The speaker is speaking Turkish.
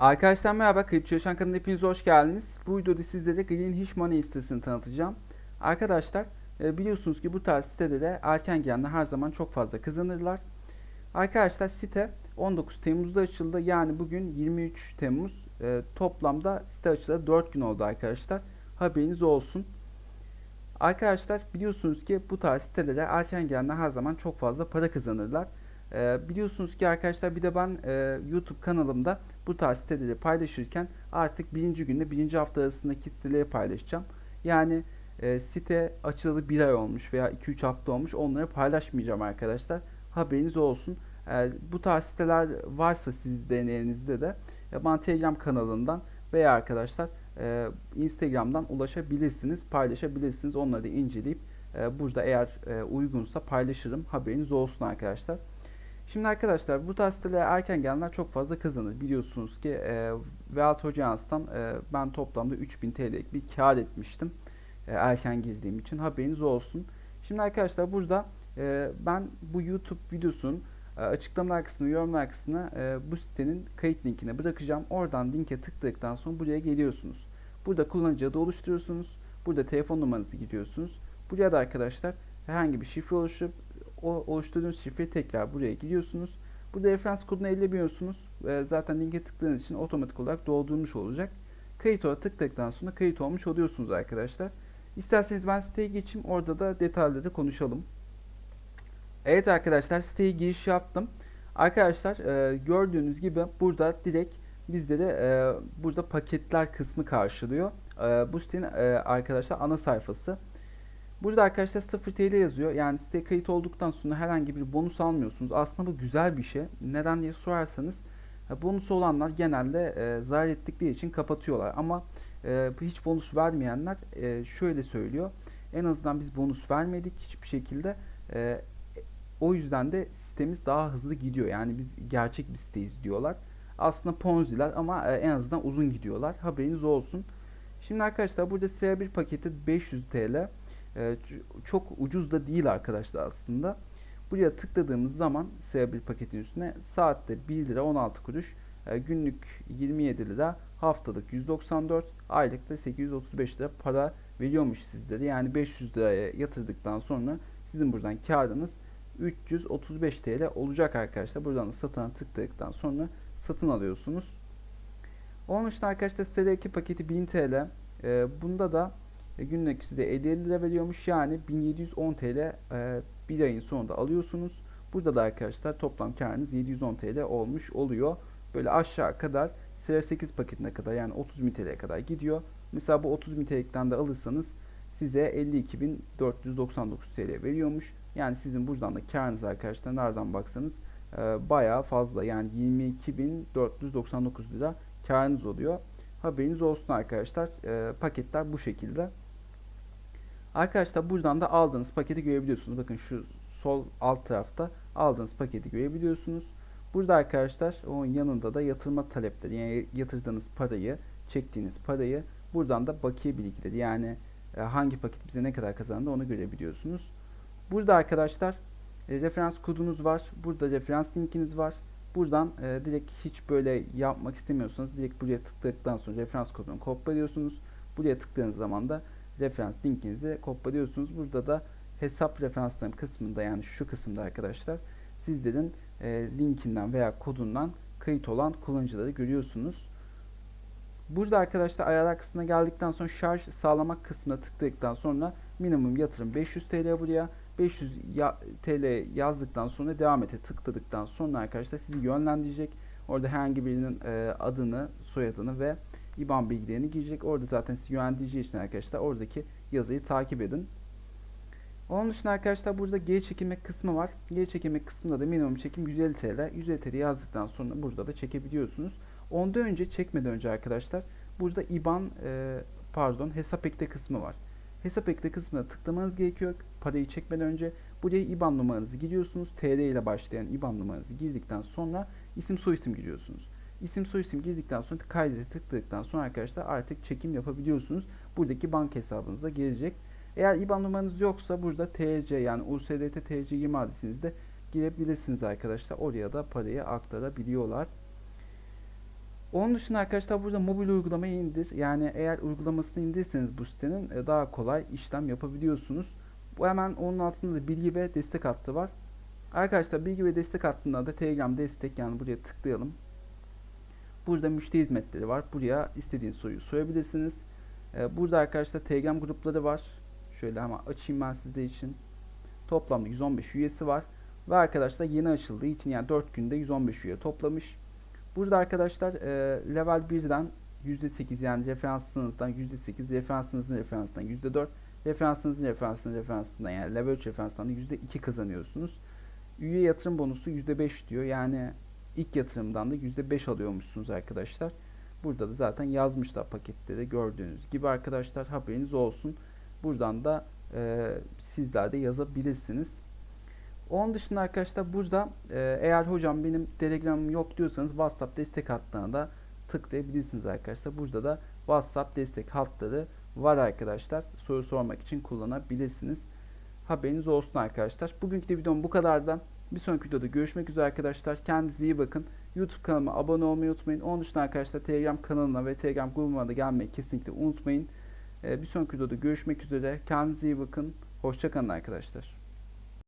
Arkadaşlar merhaba, Kripto Çalışan kanalına hepiniz hoş geldiniz. Bu videoda sizlere Green Hish Money sitesini tanıtacağım. Arkadaşlar e, biliyorsunuz ki bu tarz sitelere erken gelenler her zaman çok fazla kazanırlar. Arkadaşlar site 19 Temmuz'da açıldı. Yani bugün 23 Temmuz. E, Toplamda site açılalı 4 gün oldu arkadaşlar. Haberiniz olsun. Arkadaşlar biliyorsunuz ki bu tarz sitelere erken gelenler her zaman çok fazla para kazanırlar. Ee, biliyorsunuz ki arkadaşlar bir de ben e, YouTube kanalımda bu tarz siteleri paylaşırken artık birinci günde birinci hafta arasındaki siteleri paylaşacağım. Yani e, site açılalı bir ay olmuş veya 2-3 hafta olmuş onları paylaşmayacağım arkadaşlar. Haberiniz olsun. E, bu tarz siteler varsa sizde elinizde de e, bana Telegram kanalından veya arkadaşlar e, Instagram'dan ulaşabilirsiniz, paylaşabilirsiniz. Onları da inceleyip e, burada eğer e, uygunsa paylaşırım. Haberiniz olsun arkadaşlar. Şimdi arkadaşlar bu tarz sitelere erken gelenler çok fazla kazanır. Biliyorsunuz ki e, Veat Hocans'tan e, ben toplamda 3000 TL'lik bir kar etmiştim. E, erken girdiğim için haberiniz olsun. Şimdi arkadaşlar burada e, ben bu YouTube videosunun e, açıklamalar kısmına, yorumlar kısmına e, bu sitenin kayıt linkine bırakacağım. Oradan linke tıkladıktan sonra buraya geliyorsunuz. Burada kullanıcı adı oluşturuyorsunuz. Burada telefon numaranızı giriyorsunuz. Buraya da arkadaşlar herhangi bir şifre oluşturup o oluşturduğunuz şifreyi tekrar buraya giriyorsunuz. Burada referans kodunu ellemiyorsunuz. E, zaten linke tıkladığınız için otomatik olarak doldurmuş olacak. Kayıt olarak tıkladıktan sonra kayıt olmuş oluyorsunuz arkadaşlar. İsterseniz ben siteye geçeyim. Orada da detayları konuşalım. Evet arkadaşlar siteye giriş yaptım. Arkadaşlar e, gördüğünüz gibi burada direkt bizlere e, burada paketler kısmı karşılıyor. E, bu sitenin e, arkadaşlar ana sayfası. Burada arkadaşlar 0 TL yazıyor. Yani site kayıt olduktan sonra herhangi bir bonus almıyorsunuz. Aslında bu güzel bir şey. Neden diye sorarsanız bonus olanlar genelde e, zarar ettikleri için kapatıyorlar. Ama e, hiç bonus vermeyenler e, şöyle söylüyor. En azından biz bonus vermedik hiçbir şekilde. E, o yüzden de sitemiz daha hızlı gidiyor. Yani biz gerçek bir siteyiz diyorlar. Aslında Ponzi'ler ama e, en azından uzun gidiyorlar. Haberiniz olsun. Şimdi arkadaşlar burada SR1 paketi 500 TL. E, çok ucuz da değil arkadaşlar aslında. Buraya tıkladığımız zaman SR1 paketin üstüne saatte 1 lira 16 kuruş, e, günlük 27 lira, haftalık 194, aylıkta 835 lira para veriyormuş sizlere. Yani 500 liraya yatırdıktan sonra sizin buradan karınız 335 TL olacak arkadaşlar. Buradan da satına tıkladıktan sonra satın alıyorsunuz. Onun için arkadaşlar SR2 paketi 1000 TL. E, bunda da günlük size 50 lira veriyormuş. Yani 1710 TL e, bir ayın sonunda alıyorsunuz. Burada da arkadaşlar toplam karınız 710 TL olmuş oluyor. Böyle aşağı kadar SR8 paketine kadar yani 30 bin TL'ye kadar gidiyor. Mesela bu 30 bin TL'den de alırsanız size 52.499 TL veriyormuş. Yani sizin buradan da karınız arkadaşlar nereden baksanız e, bayağı fazla. Yani 22.499 lira karınız oluyor. Haberiniz olsun arkadaşlar. E, paketler bu şekilde. Arkadaşlar buradan da aldığınız paketi görebiliyorsunuz. Bakın şu sol alt tarafta aldığınız paketi görebiliyorsunuz. Burada arkadaşlar onun yanında da yatırma talepleri yani yatırdığınız parayı, çektiğiniz parayı buradan da bakiye bilgileri yani e, hangi paket bize ne kadar kazandı onu görebiliyorsunuz. Burada arkadaşlar e, referans kodunuz var. Burada referans linkiniz var. Buradan e, direkt hiç böyle yapmak istemiyorsanız direkt buraya tıkladıktan sonra referans kodunu kopyalıyorsunuz. Buraya tıkladığınız zaman da referans linkinizi kopyalıyorsunuz. Burada da hesap referanslarım kısmında yani şu kısımda arkadaşlar sizlerin e, linkinden veya kodundan kayıt olan kullanıcıları görüyorsunuz. Burada arkadaşlar ayarlar kısmına geldikten sonra şarj sağlamak kısmına tıkladıktan sonra minimum yatırım 500 TL buraya 500 ya, TL yazdıktan sonra devam ete tıkladıktan sonra arkadaşlar sizi yönlendirecek. Orada herhangi birinin e, adını, soyadını ve IBAN bilgilerini girecek. Orada zaten sizi yönlendireceği için arkadaşlar oradaki yazıyı takip edin. Onun dışında arkadaşlar burada geri çekilme kısmı var. Geri çekilme kısmında da minimum çekim 150 TL. 150 TL yazdıktan sonra burada da çekebiliyorsunuz. Ondan önce çekmeden önce arkadaşlar burada IBAN e, pardon hesap ekle kısmı var. Hesap ekle kısmına tıklamanız gerekiyor. Parayı çekmeden önce buraya IBAN numaranızı giriyorsunuz. TR ile başlayan IBAN numaranızı girdikten sonra isim soyisim giriyorsunuz. İsim soyisim girdikten sonra kaydete tıkladıktan sonra arkadaşlar artık çekim yapabiliyorsunuz. Buradaki banka hesabınıza gelecek. Eğer IBAN numaranız yoksa burada TC yani USDT TC 20 adresinizde girebilirsiniz arkadaşlar. Oraya da parayı aktarabiliyorlar. Onun dışında arkadaşlar burada mobil uygulamayı indir. Yani eğer uygulamasını indirseniz bu sitenin e, daha kolay işlem yapabiliyorsunuz. Bu hemen onun altında da bilgi ve destek hattı var. Arkadaşlar bilgi ve destek hattında da Telegram destek yani buraya tıklayalım. Burada müşteri hizmetleri var. Buraya istediğiniz soruyu sorabilirsiniz. Ee, Burada arkadaşlar Telegram grupları var. Şöyle ama açayım ben sizler için. Toplamda 115 üyesi var. Ve arkadaşlar yeni açıldığı için yani 4 günde 115 üye toplamış. Burada arkadaşlar e, level 1'den %8 yani referansınızdan %8, referansınızın referansından %4, referansınızın referansının referansından yani level 3 referansından da %2 kazanıyorsunuz. Üye yatırım bonusu %5 diyor. Yani ilk yatırımdan da %5 alıyormuşsunuz arkadaşlar. Burada da zaten yazmışlar paketleri gördüğünüz gibi arkadaşlar haberiniz olsun. Buradan da e, sizler de yazabilirsiniz. Onun dışında arkadaşlar burada e, eğer hocam benim telegramım yok diyorsanız WhatsApp destek hattına da tıklayabilirsiniz arkadaşlar. Burada da WhatsApp destek hatları var arkadaşlar. Soru sormak için kullanabilirsiniz. Haberiniz olsun arkadaşlar. Bugünkü de videom bu kadardı. Bir sonraki videoda görüşmek üzere arkadaşlar. Kendinize iyi bakın. YouTube kanalıma abone olmayı unutmayın. Onun dışında arkadaşlar Telegram kanalına ve Telegram grubuma da gelmeyi kesinlikle unutmayın. Ee, bir sonraki videoda görüşmek üzere. Kendinize iyi bakın. Hoşçakalın arkadaşlar.